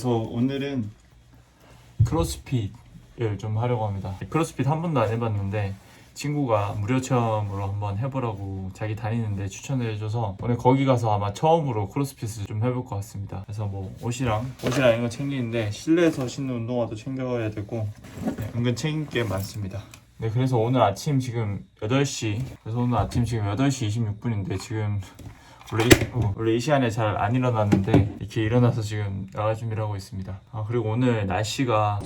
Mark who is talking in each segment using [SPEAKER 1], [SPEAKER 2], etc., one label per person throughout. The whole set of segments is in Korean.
[SPEAKER 1] 그래서 오늘은 크로스핏을 좀 하려고 합니다. 크로스핏 한 번도 안 해봤는데 친구가 무료 체험으로 한번 해보라고 자기 다니는데 추천을 해줘서 오늘 거기 가서 아마 처음으로 크로스핏을 좀 해볼 것 같습니다. 그래서 뭐 옷이랑 옷이랑 이거 챙기는데 실내에서 신는 운동화도 챙겨야 되고 네, 은근 챙길 게 많습니다. 네, 그래서 오늘 아침 지금 8시 그래서 오늘 아침 지금 8시 26분인데 지금 원래 이, 어, 원래 이 시간에 잘 안 일어났는데 이렇게 일어나서 지금 나갈 준비를 하고 있습니다. 아 그리고 오늘 날씨가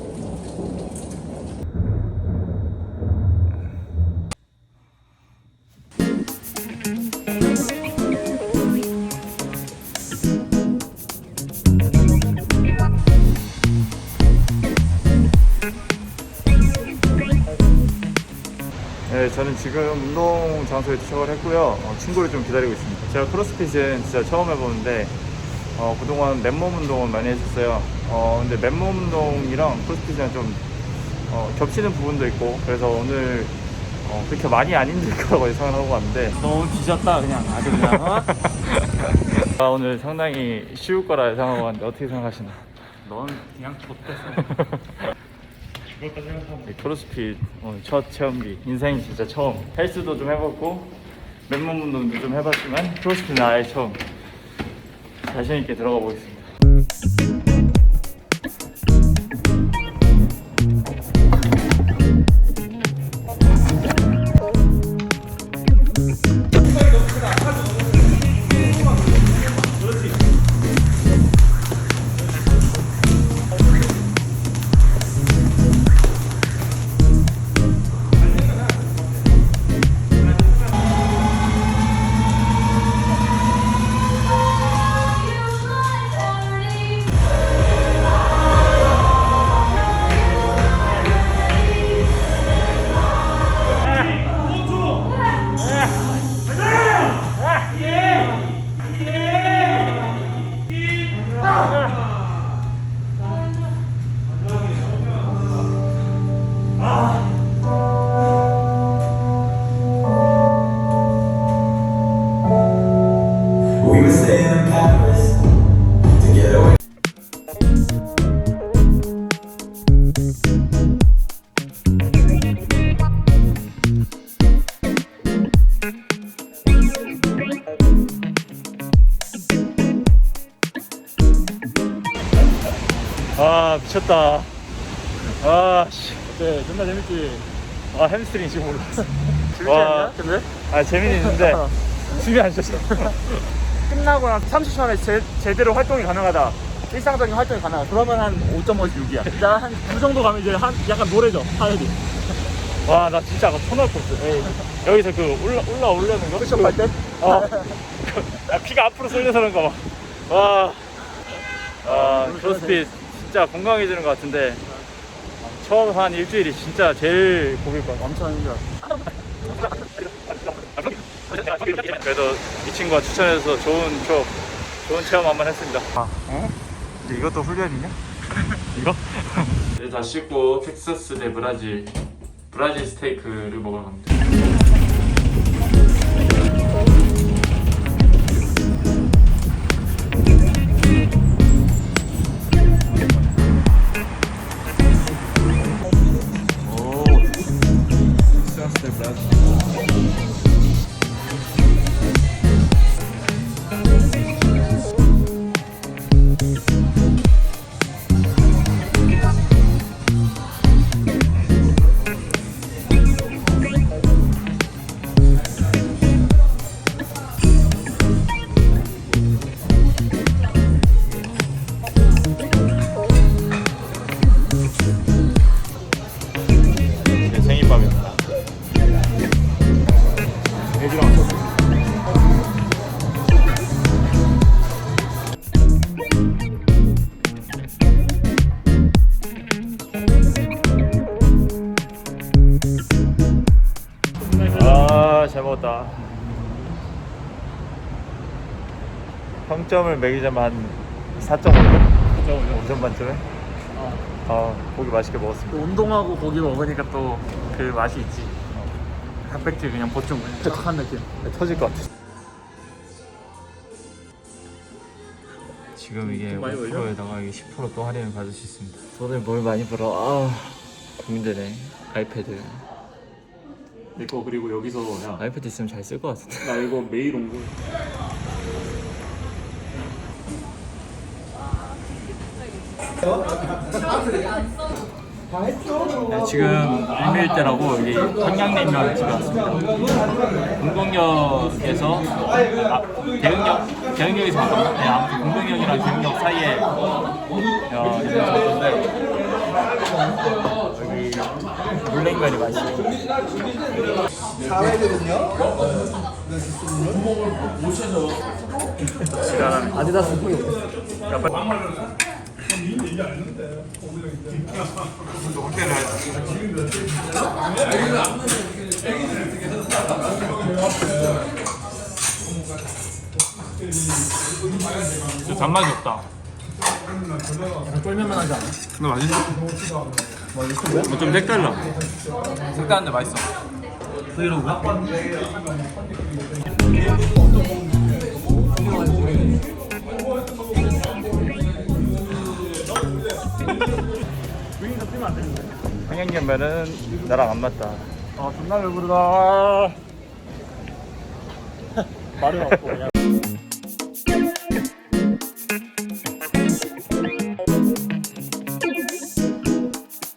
[SPEAKER 1] 네, 저는 지금 운동 장소에 도착을 했고요. 어, 친구를 좀 기다리고 있습니다. 제가 크로스핏은 진짜 처음 해보는데 어, 그동안 맨몸 운동을 많이 했었어요. 어, 근데 맨몸 운동이랑 크로스핏이랑 좀 어, 겹치는 부분도 있고 그래서 오늘 어, 그렇게 많이 안 힘들 거라고 예상을 하고 왔는데
[SPEAKER 2] 너무 뒤졌다 그냥 아주 그냥 어?
[SPEAKER 1] 아, 오늘 상당히 쉬울 거라 예상하고 왔는데 어떻게 생각하시나?
[SPEAKER 2] 넌 그냥 좆됐어
[SPEAKER 1] 이 크로스핏 오늘 첫 체험비 인생 진짜 처음. 헬스도 좀 해봤고 맨몸 운동도 좀 해봤지만 크로스핏은 아예 처음. 자신 있게 들어가 보겠습니다 아 미쳤다. 아씨.
[SPEAKER 2] 네 존나 재밌지?
[SPEAKER 1] 아 햄스트링 지금 올랐어
[SPEAKER 2] 재밌지
[SPEAKER 1] 와.
[SPEAKER 2] 않냐? 근데?
[SPEAKER 1] 아 재미는 있는데 숨이 안 쉬었어.
[SPEAKER 2] 끝나고 난 30초 만에 제, 제대로 활동이 가능하다. 일상적인 활동이 가능하다. 그러면 한 5.56이야. 진짜 한그 정도 가면 이제 한 약간 노래져 하늘이
[SPEAKER 1] 와 나 진짜 아까 토날 뻔했어. 여기서 그 올라 올라 올려는 거?
[SPEAKER 2] 쿠션 갈 때?
[SPEAKER 1] 어. 아, 피가 앞으로 쏠려서 그런가 봐. 와. 아, 크로스핏 진짜 건강해지는 것 같은데. 처음 한 일주일이 진짜 제일 고길 것 같아.
[SPEAKER 2] 엄청 힘들어
[SPEAKER 1] 그래도 이 친구가 추천해서 좋은 추억, 좋은 체험 한번 했습니다. 아, 어? 근데 이것도 훈련이냐? 이거? 이제 다 씻고 텍사스 대 브라질, 브라질 스테이크를 먹으러 갑니다. 평점을 매기자면 한 4.5점? 5점 만점에? 아, 고기 맛있게 먹었습니다.
[SPEAKER 2] 또 운동하고 고기 먹으니까 또 그 맛이 있지 단백질 그냥 보충 쫙한 느낌
[SPEAKER 1] 터질 것 같아. 지금 이게
[SPEAKER 2] 돈 많이 벌죠?
[SPEAKER 1] 5%에다가 이게 10%또 할인을 받을 수 있습니다. 돈을 뭘 많이 벌어? 아 고민되네. 아이패드.
[SPEAKER 2] 내거 그리고 여기서 야,
[SPEAKER 1] 아이패드 있으면 잘 쓸 것 같은데.
[SPEAKER 2] 나 이거 매일 온 거.
[SPEAKER 1] 네, 지금 일밀대라고 여기 평양냉면 집에 왔습니다. 공동역에서 아, 대흥역 대흥역에서 왔거든요. 네, 아무튼 공동역이랑 대흥역 사이에 어, 있는 곳인데 여기 물냉면이 맛있어요. 지랄하네. 아디다스 진짜 단맛이 없다.
[SPEAKER 2] 쫄면만 하지 않아?
[SPEAKER 1] 근데. 맛있어? 좀 색달라. 색다른데 맛있어.
[SPEAKER 2] 브이로그야?
[SPEAKER 1] 평양냉면은 나랑 안 맞다.
[SPEAKER 2] 아 존나 배부르다. 말이 없고 그냥.